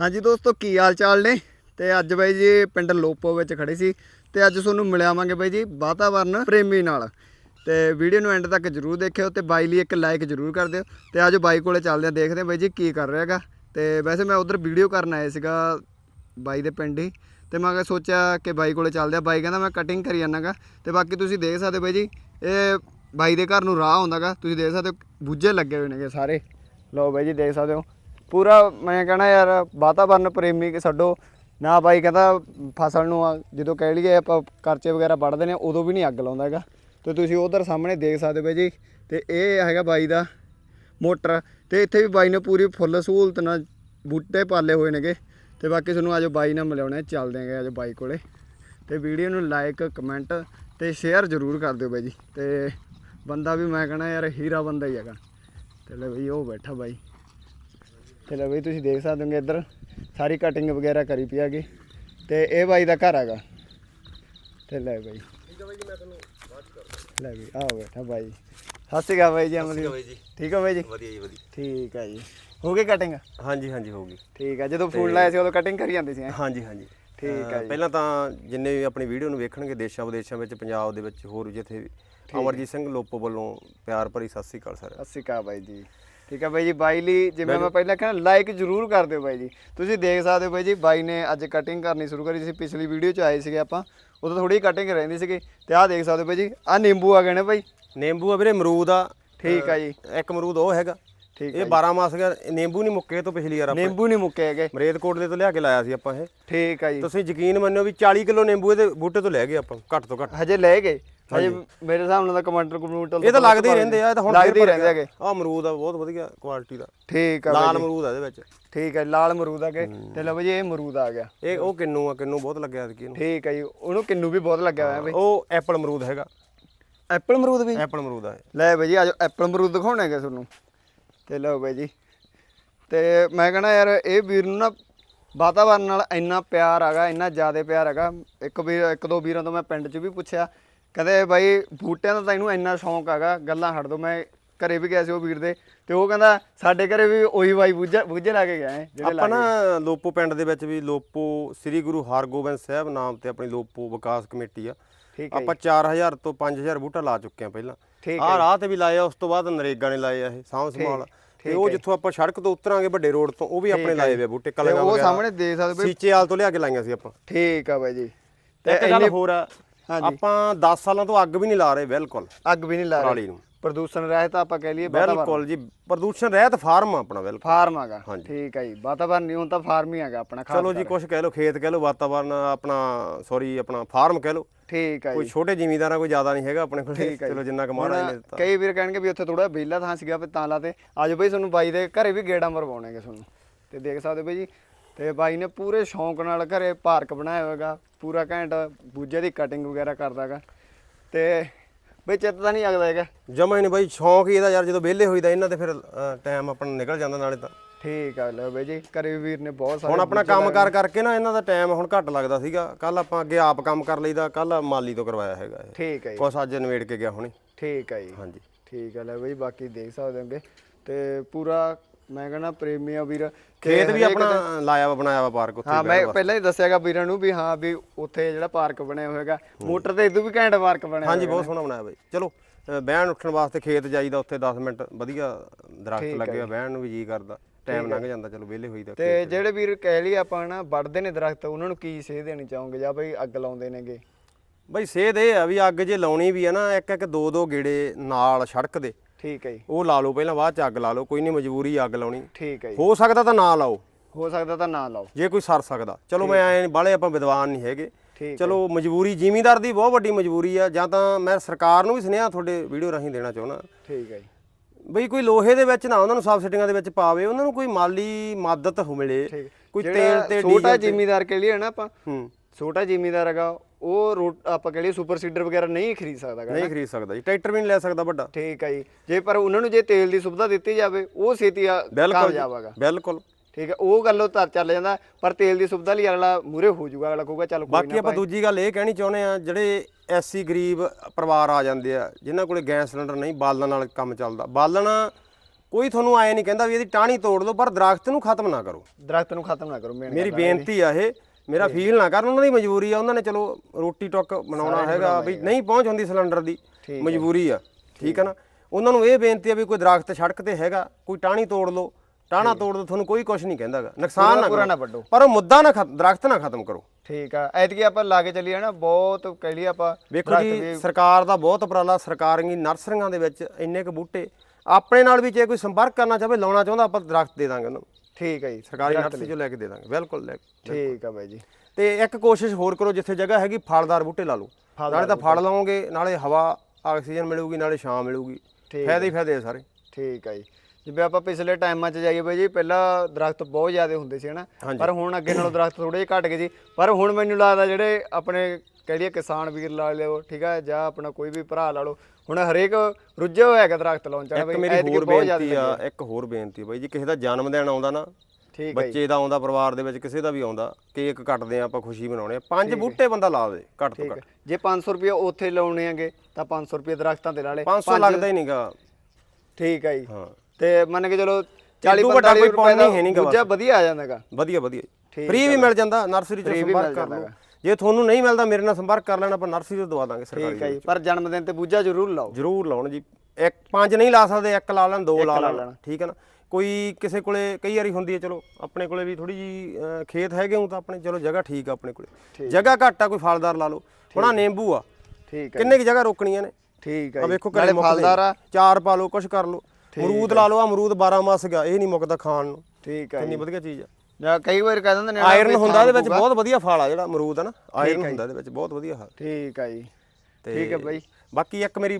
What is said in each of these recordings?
ਹਾਂਜੀ ਦੋਸਤੋ, ਕੀ ਹਾਲ ਚਾਲ ਨੇ? ਤੇ ਅੱਜ ਬਾਈ ਜੀ ਪਿੰਡ ਲੋਪੋ ਵਿੱਚ ਖੜੇ ਸੀ ਤੇ ਅੱਜ ਤੁਹਾਨੂੰ ਮਿਲਿਆਵਾਂਗੇ ਬਾਈ ਜੀ ਵਾਤਾਵਰਨ ਪ੍ਰੇਮੀ ਨਾਲ। ਤੇ ਵੀਡੀਓ ਨੂੰ ਐਂਡ ਤੱਕ ਜਰੂਰ ਦੇਖਿਓ ਤੇ ਬਾਈ ਲਈ ਇੱਕ ਲਾਈਕ ਜਰੂਰ ਕਰ ਦਿਓ। ਤੇ ਆਜੋ ਬਾਈ ਕੋਲੇ ਚੱਲਦੇ ਆ ਦੇਖਦੇ ਆ ਬਾਈ ਜੀ ਕੀ ਕਰ ਰਿਹਾਗਾ ਤੇ ਵੈਸੇ ਮੈਂ ਉਧਰ ਵੀਡੀਓ ਕਰਨ ਆਇਆ ਸੀਗਾ ਬਾਈ ਦੇ ਪਿੰਡ ਹੀ। ਤੇ ਮੈਂ ਕਿਹਾ ਸੋਚਿਆ ਕਿ ਬਾਈ ਕੋਲੇ ਚੱਲਦੇ ਆ ਬਾਈ ਕਹਿੰਦਾ ਮੈਂ ਕਟਿੰਗ ਕਰੀ ਜਾਣਾਗਾ ਤੇ ਬਾਕੀ ਤੁਸੀਂ ਦੇਖ ਸਕਦੇ ਹੋ ਬਾਈ ਜੀ, ਇਹ ਬਾਈ ਦੇ ਘਰ ਨੂੰ ਰਾਹ ਆਉਂਦਾਗਾ। ਤੁਸੀਂ ਦੇਖ ਸਕਦੇ ਹੋ, ਬੁੱਝੇ ਲੱਗੇ ਹੋਏ ਨੇਗੇ ਸਾਰੇ। ਲਓ ਬਾਈ ਜੀ ਦੇਖ ਸਕਦੇ ਹੋ ਪੂਰਾ ਮੈਂ ਕਹਣਾ ਯਾਰ ਵਾਤਾਵਰਨ ਪ੍ਰੇਮੀ ਕਿ ਛੱਡੋ। ਨਾ ਬਾਈ ਕਹਿੰਦਾ ਫਸਲ ਨੂੰ ਜਦੋਂ ਕਹਿ ਲਈਏ ਆਪਾਂ ਕਰਚੇ ਵਗੈਰਾ ਵੱਢਦੇ ਨੇ ਉਦੋਂ ਵੀ ਨਹੀਂ ਅੱਗ ਲਾਉਂਦਾ ਹੈਗਾ। ਤੇ ਤੁਸੀਂ ਉਧਰ ਸਾਹਮਣੇ ਦੇਖ ਸਕਦੇ ਹੋ ਬਾਈ ਜੀ ਤੇ ਇਹ ਹੈਗਾ ਬਾਈ ਦਾ ਮੋਟਰ। ਤੇ ਇੱਥੇ ਵੀ ਬਾਈ ਨੇ ਪੂਰੀ ਫੁੱਲ ਸਹੂਲਤ ਨਾਲ ਬੂਟੇ ਪਾਲੇ ਹੋਏ ਨੇਗੇ। ਤੇ ਬਾਕੀ ਤੁਹਾਨੂੰ ਆਜੋ ਬਾਈ ਨਾਲ ਮਿਲਾਉਣੇ ਆ, ਚੱਲਦੇ ਆਂਗੇ ਆਜੋ ਬਾਈ ਕੋਲੇ। ਤੇ ਵੀਡੀਓ ਨੂੰ ਲਾਈਕ ਕਮੈਂਟ ਤੇ ਸ਼ੇਅਰ ਜ਼ਰੂਰ ਕਰ ਦਿਓ ਬਾਈ ਜੀ। ਤੇ ਬੰਦਾ ਵੀ ਮੈਂ ਕਹਣਾ ਯਾਰ ਹੀਰਾ ਬੰਦਾ ਹੀ ਹੈਗਾ। ਤੇ ਲੈ ਬਈ ਉਹ ਬੈਠਾ ਬਾਈ। ਤੇ ਲੈ ਬਈ ਤੁਸੀਂ ਦੇਖ ਸਕਦੇ ਹੋਗੇ ਇੱਧਰ ਸਾਰੀ ਕਟਿੰਗ ਵਗੈਰਾ ਕਰੀ ਪਈ ਹੈਗੀ ਤੇ ਇਹ ਬਾਈ ਦਾ ਘਰ ਹੈਗਾ। ਤੇ ਲੈ ਬਈ। ਲੈ ਬਈ ਆਓ ਬੈਠਾ ਬਾਈ। ਸਤਿ ਸ਼੍ਰੀ ਅਕਾਲ ਬਾਈ ਜੀ ਅਮਰੀ ਬਾਈ ਜੀ। ਠੀਕ ਹੋ ਬਾਈ ਜੀ? ਵਧੀਆ ਜੀ ਵਧੀਆ। ਠੀਕ ਹੈ ਜੀ। ਹੋ ਗਈ ਕਟਿੰਗ ਹਾਂਜੀ ਹਾਂਜੀ ਹੋਊਗੀ ਠੀਕ ਹੈ ਜਦੋਂ ਫੋਨ ਲਾਇਆ ਸੀ ਉਦੋਂ ਕਟਿੰਗ ਕਰੀ ਜਾਂਦੇ ਸੀ ਹੈਂ? ਹਾਂਜੀ ਹਾਂਜੀ। ਠੀਕ ਹੈ ਜੀ। ਪਹਿਲਾਂ ਤਾਂ ਜਿੰਨੇ ਵੀ ਆਪਣੀ ਵੀਡੀਓ ਨੂੰ ਵੇਖਣਗੇ ਦੇਸ਼ਾਂ ਵਿਦੇਸ਼ਾਂ ਵਿੱਚ ਪੰਜਾਬ ਦੇ ਵਿੱਚ ਹੋਰ ਜਿੱਥੇ ਵੀ ਅਮਰਜੀਤ ਸਿੰਘ ਲੋਪੋ ਵੱਲੋਂ ਪਿਆਰ ਭਰੀ ਸਤਿ ਸ੍ਰੀ ਅਕਾਲ ਸਰ। ਸਤਿ ਸ਼੍ਰੀ ਅਕਾਲ ਬਾਈ ਜੀ। ਠੀਕ ਹੈ ਬਾਈ ਜੀ ਬਾਈ ਲਈ ਜਿਵੇਂ ਮੈਂ ਪਹਿਲਾਂ ਕਹਿੰਦਾ ਲਾਈਕ ਜ਼ਰੂਰ ਕਰ ਦਿਓ ਬਾਈ ਜੀ। ਤੁਸੀਂ ਦੇਖ ਸਕਦੇ ਹੋ ਬਾਈ ਜੀ ਬਾਈ ਨੇ ਅੱਜ ਕਟਿੰਗ ਕਰਨੀ ਸ਼ੁਰੂ ਕਰੀ ਸੀ ਪਿਛਲੀ ਵੀਡੀਓ 'ਚ ਆਏ ਸੀਗੇ ਆਪਾਂ। ਉਦੋਂ ਥੋੜੀ ਕਟਿੰਗ ਰਹਿੰਦੀ ਸੀਗੀ। ਤੇ ਆਹ ਦੇਖ ਸਕਦੇ ਹੋ ਬਾਈ ਜੀ ਆਹ ਨਿੰਬੂ ਆ ਗਏ ਨੇ ਬਾਈ। ਨਿੰਬੂ ਆ ਵੀਰੇ ਅਮਰੂਦ ਆ। ਠੀਕ ਆ ਜੀ। ਇੱਕ ਅਮਰੂਦ ਉਹ ਹੈਗਾ। ਠੀਕ ਇਹ 12 ਮਾਸ ਗਿਆ ਨਿੰਬੂ ਨਹੀਂ ਮੁੱਕੇ ਤੋਂ ਪਿਛਲੀ ਵਾਰ ਆਪਾਂ। ਨਿੰਬੂ ਨਹੀਂ ਮੁੱਕੇ ਹੈਗੇ। ਮਰੇਦਕੋਟ ਦੇ ਤੋਂ ਲਿਆ ਕੇ ਲਾਇਆ ਸੀ ਆਪਾਂ ਇਹ। ਠੀਕ ਆ ਜੀ। ਤੁਸੀਂ ਯਕੀਨ ਮੰਨਿਓ ਵੀ 40 ਕਿਲੋ ਨਿੰਬੂ ਇਹਦੇ ਬੂਟੇ ਤੋਂ ਲੈ ਗਏ ਆਪਾਂ ਘੱਟ ਤੋਂ ਘੱਟ। ਹਜੇ ਲੈ ਗਏ। ਹਜੇ। ਮੇਰੇ ਹਿਸਾਬ ਨਾਲ ਤਾਂ ਕਮੈਂਟਰ ਕਮਿਊਟਰ ਇਹ ਤਾਂ ਲੱਗਦੇ ਹੀ ਰਹਿੰਦੇ ਆ ਇਹ ਤਾਂ ਹੁਣ ਲੱਗਦੇ ਹੀ ਰਹਿੰਦੇ ਹੈਗੇ। ਆ ਅਮਰੂਦ ਆ ਬਹੁਤ ਵਧੀਆ ਕੁਆਲਿਟੀ ਦਾ। ਠੀਕ ਆ ਲਾਲ ਅਮਰੂਦ ਆ ਇਹਦੇ ਵਿੱਚ। ਠੀਕ ਹੈ ਲਾਲ ਅਮਰੂਦ ਆ ਗਏ ਤੇ ਲਓ ਬਾਈ ਜੀ ਇਹ ਅਮਰੂਦ ਆ ਗਿਆ। ਇਹ ਉਹ ਕਿੰਨੂ ਆ ਕਿੰਨੂ ਬਹੁਤ ਲੱਗਿਆ ਸੀ ਇਹਨੂੰ। ਠੀਕ ਹੈ ਜੀ ਉਹਨੂੰ ਕਿੰਨੂ ਵੀ ਬਹੁਤ ਲੱਗਿਆ ਹੋਇਆ ਬਈ। ਉਹ ਐਪਲ ਅਮਰੂਦ ਹੈਗਾ। ਐਪਲ ਅਮਰੂਦ ਵੀ? ਐਪਲ ਅਮਰੂਦ ਆ। ਲੈ ਬਾਈ ਜੀ ਆਜੋ ਐਪਲ ਅਮਰੂਦ ਦਿਖਾਉਣੇਗੇ ਤੁਹਾਨੂੰ। ਤੇ ਲਓ ਬਾਈ ਜੀ। ਤੇ ਮੈਂ ਕਹਣਾ ਯਾਰ ਇਹ ਵੀਰ ਨੂੰ ਨਾ ਵਾਤਾਵਰਨ ਨਾਲ ਇੰਨਾ ਪਿਆਰ ਹੈਗਾ ਇੰਨਾ ਜ਼ਿਆਦਾ ਪਿਆਰ ਹੈਗਾ। ਇੱਕ ਵੀਰ ਇੱਕ ਦੋ ਵੀਰਾਂ ਤੋਂ ਮੈਂ ਪਿੰਡ 'ਚ ਵੀ ਪੁੱਛਿਆ ਕਹਿੰਦੇ ਬਾਈ ਬੂਟਿਆਂ ਦਾ ਤਾਂ ਇਹਨੂੰ ਇੰਨਾ ਸ਼ੌਂਕ ਹੈਗਾ ਗੱਲਾਂ ਹਟ ਦੋ ਮੈਂ ਘਰੇ ਵੀ ਗਿਆ ਸੀ ਉਹ ਵੀਰ ਦੇ ਤੇ ਉਹ ਕਹਿੰਦਾ ਸਾਡੇ ਘਰੇ ਵੀ ਉਹੀ ਬਾਈ ਬੂਝੇ ਬੂਝੇ ਲਾ ਕੇ ਹੈ ਜਿਹੜੇ ਆਪਾਂ ਨਾ ਲੋਪੋ ਪਿੰਡ ਦੇ ਵਿੱਚ ਵੀ ਲੋਪੋ ਸ੍ਰੀ ਗੁਰੂ ਹਰਗੋਬਿੰਦ ਸਾਹਿਬ ਨਾਮ ਤੇ ਆਪਣੀ ਲੋਪੋ ਵਿਕਾਸ ਕਮੇਟੀ ਆ। ਠੀਕ ਹੈ ਆਪਾਂ 4000 ਤੋਂ 5000 ਬੂਟਾ ਲਾ ਚੁੱਕੇ ਆ ਪਹਿਲਾਂ। ਠੀਕ ਆਹ ਰਾਹ ਤੇ ਵੀ ਲਾਏ ਆ ਉਸ ਤੋਂ ਬਾਅਦ ਨਰੇਗਾ ਨੇ ਲਾਏ ਆ ਇਹ ਸਾਂਭ ਸੰਭਾਲ। ਤੇ ਉਹ ਜਿੱਥੋਂ ਆਪਾਂ ਸੜਕ ਤੋਂ ਉਤਰਾਂਗੇ ਵੱਡੇ ਰੋਡ ਤੋਂ ਉਹ ਵੀ ਆਪਣੇ ਲਾਏ ਵੇ ਬੂਟੇ ਤੇ ਕਲਗਾ ਉਹ ਸਾਹਮਣੇ ਦੇਖ ਸਕਦੇ ਬਈ ਸੀਚੇਵਾਲ ਤੋਂ ਲਿਆ ਕੇ ਲਾਈਆਂ ਸੀ ਆਪਾਂ। ਠੀਕ ਆ ਬਾਈ ਜੀ। ਤੇ ਇੱਕ ਗੱਲ ਹੋਰ ਆ। ਆਪਾਂ 10 ਸਾਲਾਂ ਤੋਂ ਅੱਗ ਵੀ ਨਹੀਂ ਲਾ ਰਹੇ ਬਿਲਕੁਲ। ਅੱਗ ਵੀ ਨਹੀਂ ਲਾ ਪਰਾਲੀ ਰਹੇ ਨੂੰ। ਪ੍ਰਦੂਸ਼ਣ ਰਹਿਤ ਆਪਾਂ ਕਹਿ ਲਈਏ ਬਿਲਕੁਲ ਜੀ ਪ੍ਰਦੂਸ਼ਣ ਰਹਿਤ ਫਾਰਮ ਆ ਆਪਣਾ ਬਿਲਕੁਲ। ਫਾਰਮ ਹੈਗਾ। ਠੀਕ ਹੈ ਜੀ। ਵਾਤਾਵਰਨ ਨਹੀਂ ਹੁਣ ਤਾਂ ਫਾਰਮ ਹੀ ਹੈਗਾ ਆਪਣਾ ਖਾਸ ਚਲੋ ਜੀ ਕੁਝ ਕਹਿ ਲਓ ਖੇਤ ਕਹਿ ਲਓ ਵਾਤਾਵਰਨ ਆਪਣਾ ਸੌਰੀ ਆਪਣਾ ਫਾਰਮ ਕਹਿ ਲਓ। ਠੀਕ ਹੈ ਕੋਈ ਜੀ। ਛੋਟੇ ਜ਼ਿਮੀਂਦਾਰਾਂ ਕੋਈ ਜ਼ਿਆਦਾ ਨਹੀਂ ਹੈਗਾ ਆਪਣੇ ਕੋਲ। ਠੀਕ ਹੈ ਚਲੋ। ਜਿੰਨਾ ਇਹਨੇ ਹੁਣ ਦਿੱਤਾ। ਕਈ ਵੀਰ ਕਹਿਣਗੇ ਵੀ ਉੱਥੇ ਥੋੜਾ ਵਿਹਲਾ ਥਾਂ ਸੀਗਾ ਵੀ ਤਾਂ ਲਾਤੇ। ਆਜੋ ਬਈ ਤੁਹਾਨੂੰ ਬਾਈ ਦੇ ਘਰੇ ਵੀ ਗੇੜਾ ਮਰਵਾਉਣੇਗੇ ਤੁਹਾਨੂੰ। ਤੇ ਦੇਖ ਸਕਦੇ ਹੋ ਬਈ ਜੀ ਤੇ ਬਾਈ ਨੇ ਪੂਰੇ ਸ਼ੌਂਕ ਨਾਲ ਘਰੇ ਪਾਰਕ ਬਣਾਇਆ ਹੋਵੇਗਾ ਪੂਰਾ ਘੈਂਟ ਬੂਝੇ ਦੀ ਕਟਿੰਗ ਵਗੈਰਾ ਕਰਦਾਗਾ। ਤੇ ਬਈ ਚਿੱਤ ਤਾਂ ਨਹੀਂ ਲੱਗਦਾ ਹੈਗਾ। ਜਮਾ ਹੀ ਨਹੀਂ ਬਾਈ ਸ਼ੌਂਕ ਹੀ ਇਹਦਾ ਯਾਰ ਜਦੋਂ ਵਿਹਲੇ ਹੋਈਦਾ ਇਹਨਾਂ ਤੇ ਫਿਰ ਟਾਈਮ ਆਪਣਾ ਨਿਕਲ ਜਾਂਦਾ ਨਾਲੇ ਤਾਂ। ਠੀਕ ਆ ਲੈ ਬਈ ਜੀ ਵੀ ਵੀਰ ਨੇ ਬਹੁਤ ਸਾਰੇ ਹੁਣ ਆਪਣਾ ਕੰਮ ਕਰ ਕਰਕੇ ਨਾ ਇਹਨਾਂ ਦਾ ਟਾਈਮ ਹੁਣ ਘੱਟ ਲੱਗਦਾ ਸੀਗਾ। ਕੱਲ ਆਪਾਂ ਅੱਗੇ ਆਪ ਕੰਮ ਕਰ ਲਈਦਾ ਕੱਲ ਮਾਲੀ ਤੋਂ ਕਰਵਾਇਆ ਹੈਗਾ ਇਹ। ਠੀਕ ਹੈ ਜੀ। ਕੁਛ ਅੱਜ ਨਵੇੜ ਕੇ ਗਿਆ ਹੁਣੇ। ਠੀਕ ਹੈ ਜੀ। ਹਾਂਜੀ। ਠੀਕ ਹੈ ਲੈ ਬਈ ਬਾਕੀ ਦੇਖ ਸਕਦੇ ਹੋਗੇ। ਤੇ ਪੂਰਾ ਮੈਂ ਕਹਿੰਦਾ ਪ੍ਰੇਮੀ ਆ ਵੀਰ ਖੇਤ ਵੀ ਆਪਣਾ ਲਾਇਆ ਵਾ ਬਣਾਇਆ ਵਾ ਪਾਰਕ ਉੱਥੇ ਹਾਂ ਮੈਂ ਪਹਿਲਾਂ ਹੀ ਦੱਸਿਆਗਾ ਵੀਰਾਂ ਨੂੰ ਵੀ ਹਾਂ ਵੀ ਉੱਥੇ ਜਿਹੜਾ ਪਾਰਕ ਬਣਿਆ ਹੋਏਗਾ ਮੋਟਰ ਤੇ ਇਦੋਂ ਵੀ ਘੈਂਟ ਪਾਰਕ ਬਣਿਆ ਹਾਂਜੀ ਬਹੁਤ ਸੋਹਣਾ ਬਣਾਇਆ ਬਾਈ। ਚਲੋ ਬਹਿਣ ਉੱਠਣ ਵਾਸਤੇ ਖੇਤ ਜਾਈਦਾ ਉੱਥੇ 10 ਮਿੰਟ ਵਧੀਆ ਦਰਖਤ ਲੱਗੇ ਹੋਏ ਬਹਿਣ ਨੂੰ ਵੀ ਜੀ ਕਰਦਾ। ਟਾਈਮ ਲੰਘ ਜਾਂਦਾ ਚਲੋ ਵਿਹਲੇ ਹੋਈਦਾ ਤੇ ਜਿਹੜੇ ਵੀਰ ਕਹਿ ਲਈ ਆਪਾਂ ਨਾ ਵੱਢਦੇ ਨੇ ਦਰਖਤ ਉਹਨਾਂ ਨੂੰ ਕੀ ਸੇਧ ਦੇਣੀ ਚਾਹੋਗੇ? ਜਾਂ ਬਈ ਅੱਗ ਲਾਉਂਦੇ ਨੇਗੇ? ਬਾਈ ਸੇਧ ਇਹ ਆ ਵੀ ਅੱਗ ਜੇ ਲਾਉਣੀ ਵੀ ਆ ਨਾ ਇੱਕ ਇੱਕ ਦੋ ਦੋ ਗੇੜੇ ਨਾਲ ਸੜਕ ਦੇ। ਠੀਕ ਹੈ ਜੀ। ਉਹ ਲਾ ਲਓ ਪਹਿਲਾਂ ਬਾਅਦ ਚ ਅੱਗ ਲਾ ਲਓ ਕੋਈ ਨਹੀਂ ਮਜਬੂਰੀ ਅੱਗ ਲਾਉਣੀ। ਠੀਕ ਹੈ ਜੀ। ਹੋ ਸਕਦਾ ਤਾਂ ਨਾ ਲਾਓ। ਹੋ ਸਕਦਾ ਤਾਂ ਨਾ ਲਾਓ। ਜੇ ਕੋਈ ਸਰ ਸਕਦਾ। ਚਲੋ ਮੈਂ ਐ ਬਾਲੇ ਆਪਾਂ ਵਿਦਵਾਨ ਨਹੀਂ ਹੈਗੇ। ਚਲੋ ਮਜਬੂਰੀ ਜ਼ਿਮੀਂਦਾਰ ਦੀ ਬਹੁਤ ਵੱਡੀ ਮਜਬੂਰੀ ਆ। ਜਾਂ ਤਾਂ ਮੈਂ ਸਰਕਾਰ ਨੂੰ ਵੀ ਸੁਨੇਹਾ ਤੁਹਾਡੇ ਵੀਡੀਓ ਰਾਹੀਂ ਦੇਣਾ ਚਾਹੁੰਦਾ। ਠੀਕ ਹੈ ਜੀ। ਬਈ ਕੋਈ ਲੋਹੇ ਦੇ ਵਿੱਚ ਨਾ ਉਹਨਾਂ ਨੂੰ ਸਬਸਿਡੀਆਂ ਦੇ ਵਿੱਚ ਪਾਵੇ ਉਹਨਾਂ ਨੂੰ ਕੋਈ ਮਾਲੀ ਮਦਦ ਹੋ। ਮਿਲੇ ਕੋਈ ਤੇਲ ਤੇ ਛੋਟਾ ਡੀਜ਼ਲ ਜ਼ਿਮੀਦਾਰ ਕਹਿ ਲਈਏ ਨਾ ਆਪਾਂ ਹੂੰ। ਛੋਟਾ ਜ਼ਿਮੀਦਾਰ ਹੈਗਾ ਉਹ ਰੋਟ ਆਪਾਂ ਕਹਿ ਲਈਏ ਸੁਪਰ ਸੀਡਰ ਵਗੈਰਾ ਨਹੀਂ ਖਰੀਦ ਸਕਦਾ ਗਾ। ਨਹੀਂ ਖਰੀਦ ਸਕਦਾ ਜੀ ਟਰੈਕਟਰ ਵੀ ਨਹੀਂ ਲੈ ਸਕਦਾ ਵੱਡਾ। ਠੀਕ ਹੈ ਜੀ। ਜੇ ਪਰ ਉਹਨਾਂ ਨੂੰ ਜੇ ਤੇਲ ਦੀ ਸੁਵਿਧਾ ਦਿੱਤੀ ਜਾਵੇ ਉਹ ਛੇਤੀ ਆ- ਬਿਲਕੁਲ ਕਾਮਯਾਬ ਹੈਗਾ। ਜੀ, ਬਿਲਕੁਲ। ਠੀਕ ਹੈ ਉਹ ਗੱਲੋਂ ਤਾਂ ਚੱਲ ਜਾਂਦਾ ਪਰ ਤੇਲ ਦੀ ਸੁਵਿਧਾ ਲਈ ਅਗਲਾ ਮੂਰੇ ਹੋ ਜਾਊਗਾ ਅਗਲਾ ਕਹੂਗਾ ਚੱਲ ਕੋਈ ਬਾਕੀ ਆਪਾਂ ਦੂਜੀ ਗੱਲ ਇਹ ਕਹਿਣੀ ਚਾਹੁੰਦੇ ਆ ਜਿਹੜੇ ਐਸਸੀ ਗਰੀਬ ਪਰਿਵਾਰ ਆ ਜਾਂਦੇ ਆ ਜਿਨ੍ਹਾਂ ਕੋਲੇ ਗੈਸ ਸਿਲੰਡਰ ਨਹੀਂ ਬਾਲਣ ਨਾਲ ਕੰਮ ਚੱਲਦਾ। ਬਾਲਣ ਕੋਈ ਤੁਹਾਨੂੰ ਆਏ ਨਹੀਂ ਕਹਿੰਦਾ ਵੀ ਇਹਦੀ ਟਾਹਣੀ ਤੋੜ ਲਓ ਪਰ ਦਰਖਤ ਨੂੰ ਖਤਮ ਨਾ ਕਰੋ। ਦਰਖਤ ਨੂੰ ਖਤਮ ਨਾ ਕਰੋ ਮੇਨ ਮੇਰੀ ਬੇਨਤੀ ਆ ਇਹ ਮੇਰਾ ਫੀਲ ਨਾ ਕਰਨ ਉਹਨਾਂ ਦੀ ਮਜਬੂਰੀ ਆ ਉਹਨਾਂ ਨੇ ਚਲੋ ਰੋਟੀ ਟੁੱਕ ਬਣਾਉਣਾ ਹੈਗਾ ਵੀ ਨਹੀਂ ਪਹੁੰਚ ਹੁੰਦੀ ਸਿਲੰਡਰ ਦੀ ਮਜਬੂਰੀ ਆ ਠੀਕ ਹੈ ਨਾ? ਉਹਨਾਂ ਨੂੰ ਇਹ ਬੇਨਤੀ ਆ ਵੀ ਕੋਈ ਦਰਖਤ ਸੜਕ ਤੇ ਹੈਗਾ ਕੋਈ ਟਾਹਣੀ ਤੋੜ ਲਓ ਟਾਹਣਾ ਤੋੜ ਲਓ ਤੁਹਾਨੂੰ ਕੋਈ ਕੁਝ ਨਹੀਂ ਕਹਿੰਦਾਗਾ ਨੁਕਸਾਨ ਨਾ ਪੂਰਾ ਕਰੋ। ਨਾ ਵੱਢੋ। ਪਰ ਉਹ ਮੁੱਦਾ ਨਾ ਖਤ- ਦਰਖਤ ਨਾ ਖਤਮ ਕਰੋ। ਠੀਕ ਆ ਐਤਕੀ ਆਪਾਂ ਲਾ ਕੇ ਚੱਲੀਏ ਨਾ ਬਹੁਤ ਕਹਿ ਲਈ ਆਪਾਂ ਵੇਖੋ ਜੀ ਸਰਕਾਰ ਦਾ ਬਹੁਤ ਉਪਰਾਲਾ ਸਰਕਾਰੀ ਨਰਸਰੀਆਂ ਦੇ ਵਿੱਚ ਇੰਨੇ ਕੁ ਬੂਟੇ ਆਪਣੇ ਨਾਲ ਵੀ ਜੇ ਕੋਈ ਸੰਪਰਕ ਕਰਨਾ ਚਾਹਵੇ ਲਾਉਣਾ ਚਾਹੁੰਦਾ ਆਪਾਂ ਦਰਖਤ ਦੇ ਦਾਂਗੇ ਉਹਨਾਂ। ਨੂੰ ਠੀਕ ਆ ਜੀ ਸਰਕਾਰੀ ਨਰਸਰੀ ਚੋਂ ਲੈ ਕੇ ਦੇ ਦਾਂਗੇ ਬਿਲਕੁਲ ਲੈ ਠੀਕ ਆ ਬਾਈ ਜੀ। ਤੇ ਇੱਕ ਕੋਸ਼ਿਸ਼ ਹੋਰ ਕਰੋ ਜਿੱਥੇ ਜਗ੍ਹਾ ਹੈਗੀ ਫਲਦਾਰ ਬੂਟੇ ਲਾ ਲਓ। ਨਾਲੇ ਤਾਂ ਫਲ ਲਾਓਗੇ ਨਾਲੇ ਹਵਾ ਆਕਸੀਜਨ ਮਿਲੂਗੀ ਨਾਲੇ ਛਾਂ ਮਿਲੂਗੀ। ਫਾਇਦੇ ਹੀ ਫਾਇਦੇ ਆ ਸਾਰੇ। ਠੀਕ ਆ ਜੀ। ਜਿਵੇਂ ਆਪਾਂ ਪਿਛਲੇ ਟਾਈਮਾਂ 'ਚ ਜਾਈਏ ਬਾਈ ਜੀ ਪਹਿਲਾਂ ਦਰਖਤ ਬਹੁਤ ਜ਼ਿਆਦਾ ਹੁੰਦੇ ਸੀ ਹਨਾ? ਪਰ ਹੁਣ ਅੱਗੇ ਨਾਲੋਂ ਦਰਖਤ ਥੋੜੇ ਜਿਹੇ ਘਟ ਗਏ ਜੀ। ਪਰ ਹੁਣ ਮੈਨੂੰ ਲੱਗਦਾ ਜਿਹੜੇ ਆਪਣੇ ਕਹਿ ਲਈਏ ਕਿਸਾਨ ਵੀਰ ਲਾ ਲਿਓ ਠੀਕ ਆ ਜਾਂ ਆਪਣਾ ਕੋਈ ਵੀ ਭਰਾ ਲਾ ਲਓ ਹੁਣ ਹਰੇਕ ਰੁੱਝਿਆ ਹੋਇਆ ਹੈਗਾ ਦਰਖਤ ਲਾਉਣ ਚ ਹਨਾ ਇੱਕ ਬਾਈ ਮੇਰੀ ਹੋਰ ਬੇਨਤੀ ਆ ਇੱਕ ਹੋਰ ਬੇਨਤੀ ਬਾਈ ਜੀ ਕਿਸੇ ਦਾ ਜਨਮ ਦਿਨ ਆਉਂਦਾ ਨਾ ਬੱਚੇ ਦਾ ਆਉਂਦਾ ਪਰਿਵਾਰ ਦੇ ਵਿੱਚ ਕਿਸੇ ਦਾ ਵੀ ਆਉਂਦਾ ਕੇਕ ਕੱਟਦੇ ਆ ਆਪਾਂ ਖੁਸ਼ੀ ਮਨਾਉਣੇ ਆ ਪੰਜ ਬੂਟੇ ਬੰਦਾ ਲਾ ਦੇ ਘੱਟ ਤੋਂ ਘੱਟ। ਜੇ 500 ਰੁਪਏ ਉੱਥੇ ਲਾਉਣੇ ਆਗੇ ਤਾਂ 500 ਰੁਪਏ ਦਰਖਤਾਂ ਤੇ ਲਾ ਲੇ 500 ਲੱਗਦਾ ਹੀ ਨਹੀਂਗਾ ਠੀਕ ਆ ਜੀ। ਹਾਂ। ਤੇ ਮੰਨ ਕੇ ਚਲੋ 40 ਇਦੋਂ ਵੱਡਾ 45 ਕੋਈ ਰੁਪਏ ਦਾ ਹੈ ਦੂਜਾ ਵਧੀਆ ਆ ਜਾਂਦਾਗਾ ਵਧੀਆ ਵਧੀਆ। ਫ੍ਰੀ ਵੀ ਮਿਲ ਜਾਂਦਾ ਨਰਸਰੀ ਚ ਸੰਪਰਕ ਕਰ ਲਓ। ਜੇ ਤੁਹਾਨੂੰ ਨਹੀਂ ਮਿਲਦਾ ਮੇਰੇ ਨਾਲ ਸੰਪਰਕ ਕਰ ਲੈਣਾ ਆਪਾਂ ਨਰਸਰੀ ਤੋਂ ਦਵਾ ਦਾਂਗੇ ਸਰਕਾਰੀ ਠੀਕ ਆ ਜੀ ਪਰ ਜਨਮ ਦਿਨ ਤੇ ਬੂਝਾ ਜ਼ਰੂਰ ਲਾਓ। ਜ਼ਰੂਰ ਲਾਉਣ ਜੀ। ਇੱਕ ਪੰਜ ਨਹੀਂ ਲਾ ਸਕਦੇ ਇੱਕ ਲਾ ਲੈਣ ਦੋ ਲਾ ਲੈਣ। ਠੀਕ ਹੈ ਨਾ? ਕੋਈ ਕਿਸੇ ਕੋਲੇ ਕਈ ਵਾਰੀ ਹੁੰਦੀ ਹੈ ਚਲੋ ਆਪਣੇ ਕੋਲੇ ਵੀ ਥੋੜੀ ਜੀ ਖੇਤ ਹੈਗੇ ਹੁਣ ਤਾਂ ਆਪਣੇ ਚਲੋ ਜਗ੍ਹਾ ਠੀਕ ਆ ਆਪਣੇ ਕੋਲੇ। ਜਗ੍ਹਾ ਘੱਟ ਆ ਕੋਈ ਫਲਦਾਰ ਲਾ ਲਓ। ਹੁਣ ਨਿੰਬੂ ਆ। ਠੀਕ ਆ ਕਿੰਨੇ ਕੀ ਜਗ੍ਹਾ ਰੋਕਣੀਆਂ ਨੇ? ਠੀਕ ਆ ਆ ਵੇਖੋ ਮੁੱਕਦੇ ਫਲਦਾਰ ਆ। ਚਾਰ ਪਾ ਲਓ ਕੁਛ ਕਰ ਲਓ। ਅਮਰੂਦ ਲਾ ਲਓ ਅਮਰੂਦ 12 ਮਾਸ ਗਿਆ ਇਹ ਨਹੀਂ ਮੁੱਕਦਾ ਖਾਣ ਨੂੰ। ਠੀਕ ਆ ਕਿੰਨੀ ਵਧੀਆ ਚੀਜ਼ ਆ। ਜਾਂ ਕਈ ਵਾਰ ਕਹਿ ਦਿੰਦੇ ਨੇ ਆਇਰਨ ਹੁੰਦਾ ਇਹਦੇ ਵਿੱਚ ਬਹੁਤ ਵਧੀਆ ਫਲ ਆ ਜਿਹੜਾ ਅਮਰੂਦ ਆ ਨਾ ਆਇਰਨ ਹੁੰਦਾ ਇਹਦੇ ਵਿੱਚ ਬਹੁਤ ਵਧੀਆ ਫਲ। ਠੀਕ ਆ ਜੀ। ਤੇ ਠੀਕ ਹੈ ਬਾਈ। ਬਾਕੀ ਇੱਕ ਮੇਰੀ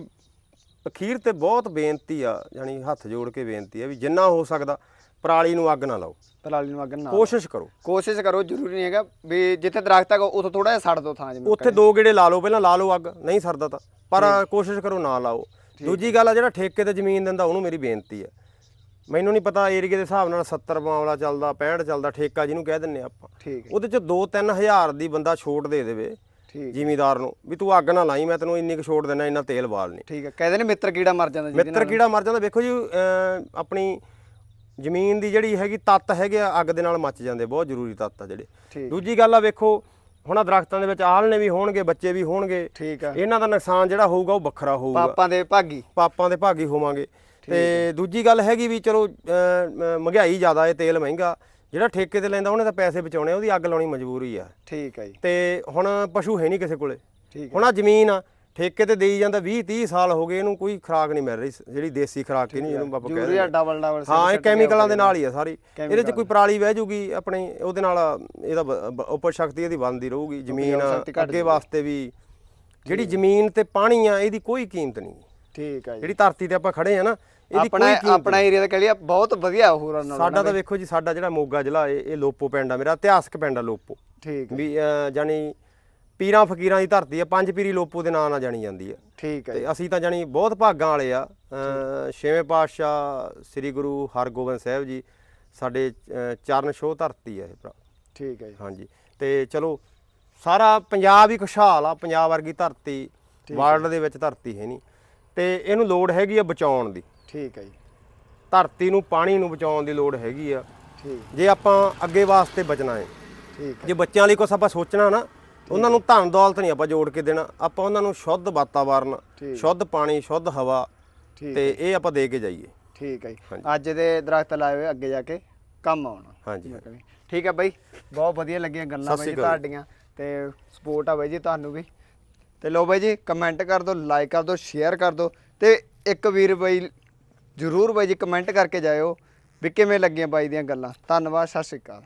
ਅਖੀਰ ਤੇ ਬਹੁਤ ਬੇਨਤੀ ਆ ਯਾਨੀ ਹੱਥ ਜੋੜ ਕੇ ਬੇਨਤੀ ਆ ਵੀ ਜਿੰਨਾ ਹੋ ਸਕਦਾ ਪਰਾਲੀ ਨੂੰ ਅੱਗ ਨਾ ਲਾਓ। ਪਰਾਲੀ ਨੂੰ ਅੱਗ ਨਾ ਕੋਸ਼ਿਸ਼ ਕਰੋ। ਕੋਸ਼ਿਸ਼ ਕਰੋ ਜ਼ਰੂਰੀ ਨਹੀਂ ਹੈਗਾ ਵੀ ਜਿੱਥੇ ਦਰਖਤ ਹੈਗਾ ਉੱਥੋਂ ਥੋੜਾ ਜਿਹਾ ਛੱਡ ਦਿਓ ਥਾਂ ਜਿਵੇਂ ਉੱਥੇ ਦੋ ਗੇੜੇ ਲਾ ਲਓ ਪਹਿਲਾਂ ਲਾ ਲਓ ਅੱਗ ਨਹੀਂ ਸਰਦਾ ਤਾਂ। ਪਰ ਕੋਸ਼ਿਸ਼ ਕਰੋ ਨਾ ਲਾਓ। ਦੂਜੀ ਗੱਲ ਆ ਜਿਹੜਾ ਠੇਕੇ ਤੇ ਜ਼ਮੀਨ ਦਿੰਦਾ ਉਹਨੂੰ ਮੇਰੀ ਬੇਨਤੀ ਆ। ਮੈਨੂੰ ਨਹੀਂ ਪਤਾ ਏਰੀਏ ਦੇ ਹਿਸਾਬ ਨਾਲ 70 ਮਾਮਲਾ ਚੱਲਦਾ 65 ਚੱਲਦਾ ਠੇਕਾ ਜਿਹਨੂੰ ਕਹਿ ਦਿੰਨੇ ਆਪਾਂ। ਠੀਕ ਹੈ। ਉਹਦੇ ਚ 2-3 ਹਜ਼ਾਰ ਦੀ ਬੰਦਾ ਛੋਟ ਦੇ ਦੇਵੇ ਠੀਕ। ਜ਼ਿਮੀਦਾਰ ਨੂੰ ਵੀ ਤੂੰ ਅੱਗ ਨਾ ਲਾਈ ਮੈਂ ਤੈਨੂੰ ਇੰਨੀ ਕੁ ਛੋਟ ਦੇਣਾ ਇੰਨਾ ਤੇਲ ਬਾਲ ਨਹੀਂ। ਠੀਕ ਹੈ ਕਹਿੰਦੇ ਨੇ ਮਿੱਤਰ ਕੀੜਾ ਮਰ ਜਾਂਦਾ ਮਿੱਤਰ ਕੀੜਾ ਮਰ ਜਾਂਦਾ ਵੇਖੋ ਜੀ ਅਹ, ਆਪਣੀ ਜ਼ਮੀਨ ਦੀ ਜਿਹੜੀ ਹੈਗੀ ਤੱਤ ਹੈਗੇ ਆ ਅੱਗ ਦੇ ਨਾਲ ਮੱਚ ਜਾਂਦੇ ਬਹੁਤ ਜ਼ਰੂਰੀ ਤੱਤ ਆ ਜਿਹੜੇ। ਠੀਕ। ਦੂਜੀ ਗੱਲ ਆ ਵੇਖੋ ਹੁਣ ਆਹ ਦਰਖਤਾਂ ਦੇ ਵਿੱਚ ਆਲਣੇ ਵੀ ਹੋਣਗੇ ਬੱਚੇ ਵੀ ਹੋਣਗੇ। ਠੀਕ ਆ। ਇਹਨਾਂ ਦਾ ਨੁਕਸਾਨ ਜਿਹੜਾ ਹੋਊਗਾ ਉਹ ਵੱਖਰਾ ਹੋਊਗਾ। ਪਾਪਾਂ ਦੇ ਭਾਗੀ। ਪਾਪਾਂ ਦੇ ਭਾਗੀ ਹੋਵਾਂਗੇ। ਤੇ ਦੂਜੀ ਗੱਲ ਹੈਗੀ ਵੀ ਚਲੋ ਮਹਿੰਗਾਈ ਜ਼ਿਆਦਾ ਹੈ ਤੇਲ ਮਹਿੰਗਾ। ਜਿਹੜਾ ਠੇਕੇ ਤੇ ਲੈਂਦਾ ਉਹਨੇ ਤਾਂ ਪੈਸੇ ਬਚਾਉਣੇ ਆ, ਉਹਦੀ ਅੱਗ ਲਾਉਣੀ ਮਜਬੂਰੀ ਆ। ਠੀਕ ਹੈ ਜੀ। ਤੇ ਹੁਣ ਪਸ਼ੂ ਹੈ ਨਹੀਂ ਕਿਸੇ ਕੋਲੇ। ਠੀਕ ਹੁਣ ਆ ਜ਼ਮੀਨ ਆ ਠੇਕੇ ਤੇ ਦੇਈ ਜਾਂਦਾ 20 30 ਸਾਲ ਹੋ ਗਏ ਇਹਨੂੰ ਕੋਈ ਖੁਰਾਕ ਨਹੀਂ ਮਿਲ ਰਹੀ ਜਿਹੜੀ ਦੇਸੀ ਖੁਰਾਕ ਨਹੀਂ ਜਿਹਨੂੰ ਆਪਾਂ ਕਹਿੰਦੇ ਯੂਰੀਆ ਡਬਲ ਡਬਲ ਹਾਂ ਇਹ ਕੈਮੀਕਲਾਂ ਦੇ ਨਾਲ ਹੀ ਆ ਸਾਰੀ। ਇਹਦੇ ਚ ਕੋਈ ਪਰਾਲੀ ਵਹਿ ਜੂਗੀ ਆਪਣੀ ਉਹਦੇ ਨਾਲ ਇਹਦਾ ਉਪਰ ਸ਼ਕਤੀ ਇਹਦੀ ਬਣਦੀ ਰਹੂਗੀ ਜ਼ਮੀਨ ਅੱਗੇ ਵਾਸਤੇ ਵੀ ਜਿਹੜੀ ਜ਼ਮੀਨ ਤੇ ਪਾਣੀ ਆ ਇਹਦੀ ਕੋਈ ਕੀਮਤ ਨਹੀਂ। ਠੀਕ ਹੈ ਜੀ। ਜਿਹੜੀ ਧਰਤੀ ਤੇ ਆਪਾਂ ਖੜੇ ਆ ਨਾ ਇਹਦੀ ਆਪਣਾ ਆਪਣਾ ਏਰੀਆ ਤਾਂ ਕਹ ਲਿਆ ਬਹੁਤ ਵਧੀਆ ਹੋਰਾਂ ਨਾਲ ਸਾਡਾ ਤਾਂ ਵੇਖੋ ਜੀ ਸਾਡਾ ਜਿਹੜਾ ਮੋਗਾ ਜ਼ਿਲ੍ਹਾ ਇਹ ਇਹ ਲੋਪੋ ਪਿੰਡ ਆ ਮੇਰਾ ਇਤਿਹਾਸਕ ਪਿੰਡ ਆ ਲੋਪੋ। ਠੀਕ ਹੈ। ਵੀ ਜਾਣੀ ਪੀਰਾਂ ਫਕੀਰਾਂ ਦੀ ਧਰਤੀ ਆ ਪੰਜ ਪੀਰੀ ਲੋਪੋ ਦੇ ਨਾਂ ਨਾਲ ਜਾਣੀ ਜਾਂਦੀ ਆ। ਠੀਕ ਹੈ ਤੇ ਅਸੀਂ ਤਾਂ ਜਾਣੀ ਬਹੁਤ ਭਾਗਾਂ ਵਾਲੇ ਆ ਛੇਵੇਂ ਪਾਤਸ਼ਾਹ ਸ੍ਰੀ ਗੁਰੂ ਹਰਗੋਬਿੰਦ ਸਾਹਿਬ ਜੀ ਸਾਡੇ ਚਰਨ ਛੋਹ ਧਰਤੀ ਆ ਇਹ ਭਰਾ। ਠੀਕ ਹੈ ਜੀ। ਹਾਂਜੀ। ਤੇ ਚਲੋ ਸਾਰਾ ਪੰਜਾਬ ਹੀ ਖੁਸ਼ਹਾਲ ਆ ਪੰਜਾਬ ਵਰਗੀ ਧਰਤੀ ਵਰਲਡ ਦੇ ਵਿੱਚ ਧਰਤੀ ਹੈ ਨਹੀਂ। ਤੇ ਇਹਨੂੰ ਲੋੜ ਹੈਗੀ ਆ ਬਚਾਉਣ ਦੀ। ਠੀਕ ਹੈ ਜੀ। ਧਰਤੀ ਨੂੰ ਪਾਣੀ ਨੂੰ ਬਚਾਉਣ ਦੀ ਲੋੜ ਹੈਗੀ ਆ। ਠੀਕ। ਜੇ ਆਪਾਂ ਅੱਗੇ ਵਾਸਤੇ ਬਚਣਾ ਹੈ। ਠੀਕ ਜੇ ਬੱਚਿਆਂ ਲਈ ਕੁਛ ਆਪਾਂ ਸੋਚਣਾ ਨਾ ਉਹਨਾਂ ਨੂੰ ਧਨ ਦੌਲਤ ਨਹੀਂ ਆਪਾਂ ਜੋੜ ਕੇ ਦੇਣਾ। ਆਪਾਂ ਉਹਨਾਂ ਨੂੰ ਸ਼ੁੱਧ ਵਾਤਾਵਰਨ ਸ਼ੁੱਧ ਪਾਣੀ ਸ਼ੁੱਧ ਹਵਾ ਤੇ ਇਹ ਆਪਾਂ ਦੇ ਕੇ ਜਾਈਏ। ਠੀਕ ਹੈ ਜੀ। ਅੱਜ ਦੇ ਦਰਖਤ ਲਾਏ ਹੋਏ ਅੱਗੇ ਜਾ ਕੇ ਕੰਮ ਆਉਣਾ। ਹਾਂਜੀ। ਠੀਕ ਹੈ ਬਾਈ ਬਹੁਤ ਵਧੀਆ ਲੱਗੀਆਂ ਗੱਲਾਂ ਬਾਈ ਤੁਹਾਡੀਆਂ ਤੇ ਸਪੋਰਟ ਆ ਬਾਈ ਜੀ ਤੁਹਾਨੂੰ ਵੀ। ਤੇ ਲੋ ਬਾਈ ਜੀ ਕਮੈਂਟ ਕਰ ਦਿਓ ਲਾਈਕ ਕਰ ਦਿਓ ਸ਼ੇਅਰ ਕਰ ਦਿਓ ਤੇ ਇੱਕ ਵੀਰ ਬਾਈ ਜਰੂਰ ਬਾਈ ਜੀ ਕਮੈਂਟ ਕਰਕੇ ਜਾਇਓ ਵੀ ਕਿਵੇਂ ਲੱਗੀਆਂ ਬਾਈ ਦੀਆਂ ਗੱਲਾਂ। ਧੰਨਵਾਦ, ਸਤਿ ਸ਼੍ਰੀ ਅਕਾਲ।